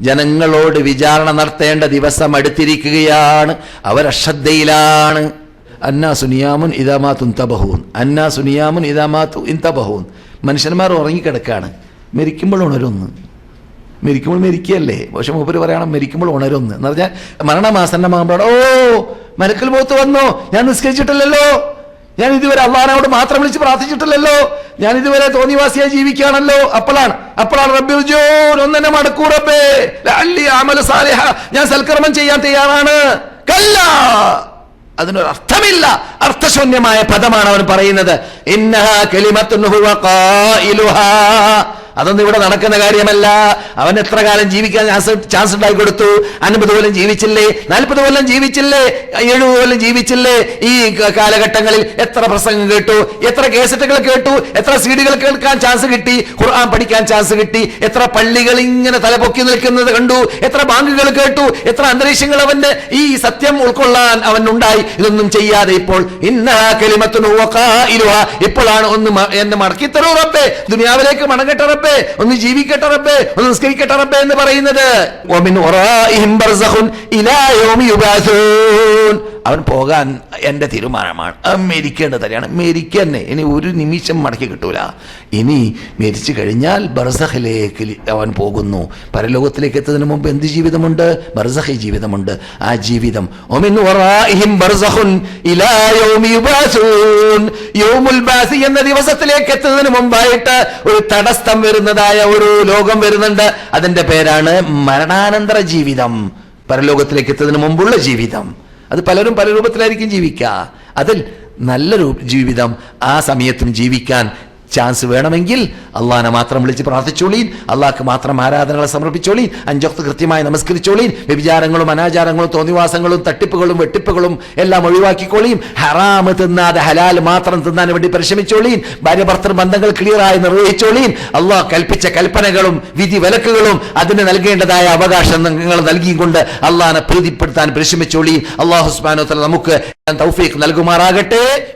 ജനങ്ങളോട് വിചാരണ നടത്തേണ്ട ദിവസം അടുത്തിരിക്കുകയാണ്. അവരശ്രദ്ധയിലാണ് അന്നാ സുനിയാമുൻ ഇതാമാ തബഹൂൻ. അന്നാ സുനിയാമുൻ ഇതാമാ തു തബഹൂൻ. മനുഷ്യന്മാർ ഉറങ്ങിക്കിടക്കാണ്. മരിക്കുമ്പോൾ ഉണരൊന്ന്. മരിക്കുമ്പോൾ മരിക്കുകയല്ലേ? പക്ഷെ മൂപ്പര് പറയണം മരിക്കുമ്പോൾ ഉണരൊന്ന്. എന്ന് പറഞ്ഞാൽ മരണമാസന്നമാകുമ്പോൾ ഓ മരക്കൽ പോത്ത് വന്നോ. ഞാൻ നിസ്കരിച്ചിട്ടില്ലല്ലോ. ഞാൻ ഇതുവരെ അള്ളഹാനോട് മാത്രം വിളിച്ച് പ്രാർത്ഥിച്ചിട്ടില്ലല്ലോ. ഞാൻ ഇതുവരെ തോന്നിവാസിയായി ജീവിക്കുകയാണല്ലോ. അപ്പോഴാണ് അപ്പോഴാണ് റബ്ബി ഉജ്ജൂൻ ഒന്നെന്നെ മടക്കൂ റബ്ബേ. അല്ലി അമല സാലിഹ. ഞാൻ സൽക്കർമ്മം ചെയ്യാൻ തയ്യാറാണ്. കല്ല. അതിനൊരു അർത്ഥമില്ല അർത്ഥശൂന്യമായ പദമാണ് അവൻ പറയുന്നത്. ഇന്നഹ ഖായിലുഹാ. അതൊന്നും ഇവിടെ നടക്കുന്ന കാര്യമല്ല. അവൻ എത്ര കാലം ജീവിക്കാൻ ചാൻസ് ഉണ്ടായി കൊടുത്തു? അൻപത് കൊല്ലം ജീവിച്ചില്ലേ? നാൽപ്പത് കൊല്ലം ജീവിച്ചില്ലേ? എഴുപത് കൊല്ലം ജീവിച്ചില്ലേ? ഈ കാലഘട്ടങ്ങളിൽ എത്ര പ്രസംഗം കേട്ടു? എത്ര കേസറ്റുകൾ കേട്ടു? എത്ര സീഡുകൾ കേൾക്കാൻ ചാൻസ് കിട്ടി? ഖുർആൻ പഠിക്കാൻ ചാൻസ് കിട്ടി? എത്ര പള്ളികൾ ഇങ്ങനെ തലപൊക്കി നിൽക്കുന്നത് കണ്ടു? എത്ര ബാങ്കുകൾ കേട്ടു? എത്ര അന്തരീക്ഷങ്ങൾ അവന്റെ ഈ സത്യം ഉൾക്കൊള്ളാൻ അവൻ ഉണ്ടായി ഇതൊന്നും ചെയ്യാതെ ഇപ്പോൾ ഇന്ന കലിമത്തുനു. ഇപ്പോഴാണ് ഒന്ന് എന്നെ മടക്കി തരൂ റബ്ബേ. ദുനിയാവിലേക്ക് മടങ്ങട്ടെ റബ്ബേ. ഒന്ന് ജീവിക്കട്ടെ റബ്ബേ ഒന്ന് നിസ്കരിക്കട്ടെ റബ്ബേ എന്ന് പറയുന്നത്. അവൻ പോകാൻ എന്റെ തീരുമാനമാണ്. അവൻ മരിക്കേണ്ടത് തന്നെയാണ്. മരിക്കന്നെ. ഇനി ഒരു നിമിഷം മടക്കി കിട്ടൂല. ഇനി മരിച്ചു കഴിഞ്ഞാൽ ബർസഹിലേക്ക് അവൻ പോകുന്നു. പരലോകത്തിലേക്ക് എത്തുന്നതിന് മുമ്പ് എന്ത് ജീവിതമുണ്ട്? ബർസഹി ജീവിതമുണ്ട്. ആ ജീവിതം. എന്ന ദിവസത്തിലേക്ക് എത്തുന്നതിന് മുമ്പായിട്ട് ഒരു തടസ്സം വരുന്നതായ ഒരു ലോകം വരുന്നുണ്ട്. അതിന്റെ പേരാണ് മരണാനന്തര ജീവിതം. പരലോകത്തിലേക്ക് എത്തുന്നതിന് മുമ്പുള്ള ജീവിതം. അത് പലരും പല രൂപത്തിലായിരിക്കും ജീവിക്കുക. അതിൽ നല്ലൊരു ജീവിതം ആ സമയത്തും ജീവിക്കാൻ ചാൻസ് വേണമെങ്കിൽ അള്ളാഹിനെ മാത്രം വിളിച്ച് പ്രാർത്ഥിച്ചോളീൻ. അള്ളാഹ്ക്ക് മാത്രം ആരാധനകളെ സമർപ്പിച്ചോളീൻ. അഞ്ചൊക്കെ കൃത്യമായി നമസ്കരിച്ചോളീൻ. വ്യഭിചാരങ്ങളും അനാചാരങ്ങളും തോന്നിവാസങ്ങളും തട്ടിപ്പുകളും വെട്ടിപ്പുകളും എല്ലാം ഒഴിവാക്കിക്കോളീൻ. ഹറാമ് തിന്നാതെ ഹലാൽ മാത്രം തിന്നാൻ വേണ്ടി പരിശ്രമിച്ചോളീൻ. ഭാര്യ ഭർത്തൃ ബന്ധങ്ങൾ ക്ലിയറായി നിർവഹിച്ചോളീൻ. അള്ളാഹ് കൽപ്പിച്ച കൽപ്പനകളും വിധി വിലക്കുകളും അതിന് നൽകേണ്ടതായ അവകാശം നിങ്ങൾ നൽകിയും കൊണ്ട് അള്ളാഹിനെ പ്രീതിപ്പെടുത്താൻ പരിശ്രമിച്ചോളീൻ. അള്ളാഹുസ്മാനോ സുബ്ഹാനഹു വ തആല നമുക്ക് തൗഫീഖ് നൽകുമാറാകട്ടെ.